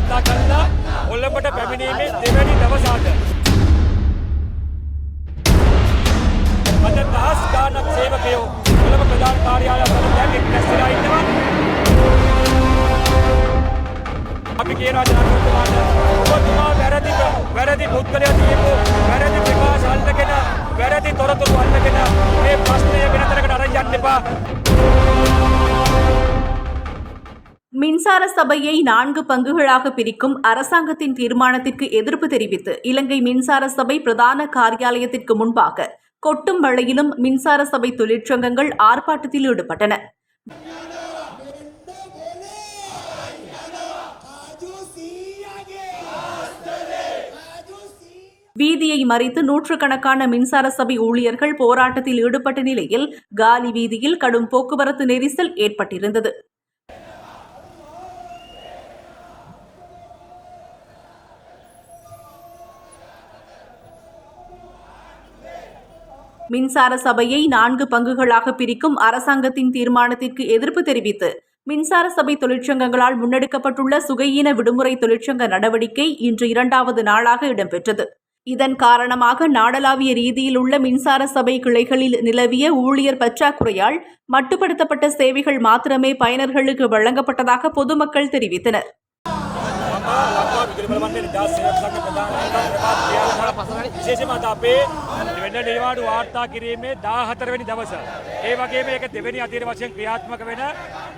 වාර්තා කළා ඔල්ලඹට පැමිණීමේ දෙවැනි දවස අද. අද දහස් ගානක් සේවකයෝ කොළඹ ප්‍රධාන කාර්යාලය වල දැන් එක්රැස්ලා ඉන්නවා. අපි කියනවා ජනාධිපතිතුමාට ඔබතුමා වැරදි වැරදි පුද්ගලයා තියපු වැරදි ප්‍රකාශ අල්ලගෙන වැරදි තොරතුරු අල්ලගෙන මේ ප්‍රශ්නය மின்சார சபையை நான்கு பங்குகளாக பிரிக்கும் அரசாங்கத்தின் தீர்மானத்திற்கு எதிர்ப்பு தெரிவித்து இலங்கை மின்சார சபை பிரதான காரியாலயத்திற்கு முன்பாக கொட்டும் மழையிலும் மின்சார சபை தொழிற்சங்கங்கள் ஆர்ப்பாட்டத்தில் ஈடுபட்டன. வீதியை மறித்து நூற்றுக்கணக்கான மின்சார சபை ஊழியர்கள் போராட்டத்தில் ஈடுபட்ட நிலையில் காலி வீதியில் கடும் போக்குவரத்து நெரிசல் ஏற்பட்டிருந்தது. மின்சார சபையை நான்கு பங்குகளாக பிரிக்கும் அரசாங்கத்தின் தீர்மானத்திற்கு எதிர்ப்பு தெரிவித்து மின்சார சபை தொழிற்சங்கங்களால் முன்னெடுக்கப்பட்டுள்ள சுகையீன விடுமுறை தொழிற்சங்க நடவடிக்கை இன்று இரண்டாவது நாளாக இடம்பெற்றது. இதன் காரணமாக நாடளாவிய ரீதியில் உள்ள மின்சார சபை கிளைகளில் நிலவிய ஊழியர் பற்றாக்குறையால் மட்டுப்படுத்தப்பட்ட சேவைகள் மாத்திரமே பயனர்களுக்கு வழங்கப்பட்டதாக பொதுமக்கள் தெரிவித்தனர். ලක්වා විදුලි බල මණ්ඩලයේ නිදහස් සේවක සංඝ ප්‍රධාන ප්‍රභාත් ක්‍රියාලක විශේෂයෙන්ම අද අපේ වෙන්න නිවාඩු වාර්තා කිරීමේ 14 වෙනි දවස. ඒ වගේම ඒක දෙවෙනි අධීර වශයෙන් ක්‍රියාත්මක වෙන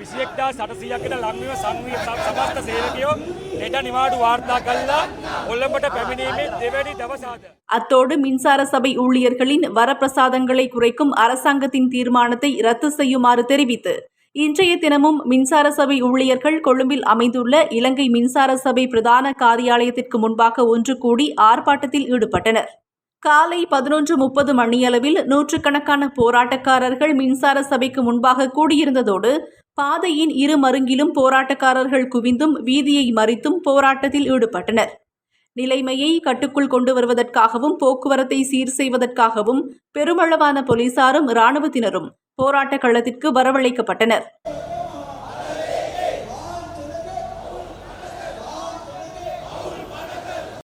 21800ක් කට ලංවීම සංවී සමස්ත සේවකයෝ හෙට නිවාඩු වාර්තා කළා කොළඹට පැමිණීමේ දෙවැනි දවස අද. அத்தோடு மின்சார சபை ஊழியர்களின் வரப்பிரசாதங்களை குறைக்கும் அரசாங்கத்தின் தீர்மானத்தை ரத்து செய்யுமாறு தெரிவித்து இன்றைய தினமும் மின்சார சபை ஊழியர்கள் கொழும்பில் அமைந்துள்ள இலங்கை மின்சார சபை பிரதான காரியாலயத்திற்கு முன்பாக ஒன்று கூடி ஆர்ப்பாட்டத்தில் ஈடுபட்டனர். காலை பதினொன்று முப்பது மணியளவில் நூற்றுக்கணக்கான போராட்டக்காரர்கள் மின்சார சபைக்கு முன்பாக கூடியிருந்ததோடு பாதையின் இரு மருங்கிலும் போராட்டக்காரர்கள் குவிந்தும் வீதியை மறித்தும் போராட்டத்தில் ஈடுபட்டனர். நிலைமையை கட்டுக்குள் கொண்டு வருவதற்காகவும் போக்குவரத்தை சீர் செய்வதற்காகவும் பெருமளவான போலீசாரும் இராணுவத்தினரும் போராட்ட களத்திற்கு வரவழைக்கப்பட்டனர்.